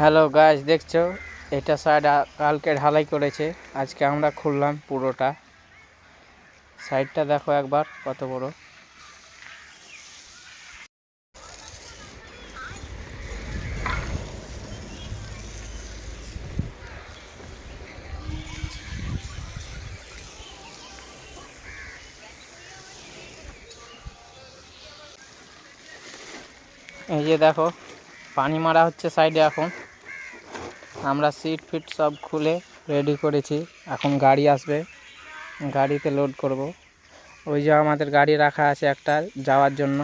Hello গাছ দেখছ? এটা সাইড কালকে ঢালাই করেছে। আজকে আমরা খুললাম পুরোটা। সাইডটা দেখো একবার, কত বড়। এই যে দেখো পানি মারা হচ্ছে সাইডে এখন। আমরা সিট ফিট সব খুলে রেডি করেছি। এখন গাড়ি আসবে। গাড়িতে লোড করব। ওই যে আমাদের গাড়ি রাখা আছে একটা যাওয়ার জন্য।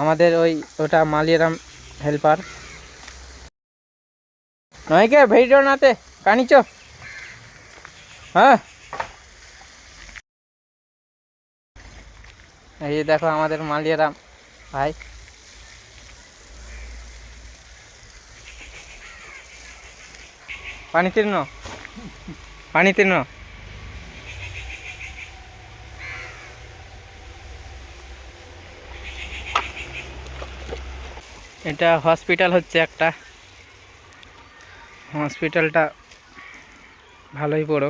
আমাদের ওই, ওটা মালিয়ারাম হেল্পার। নয় কে ভিডিও নাতে, কানিচ। হ্যাঁ। এই দেখো আমাদের মালিয়ারাম, ভাই। পানি তীর্ণ পানি তীর্ণ এটা হসপিটাল হচ্ছে একটা। হসপিটালটা ভালোই বড়।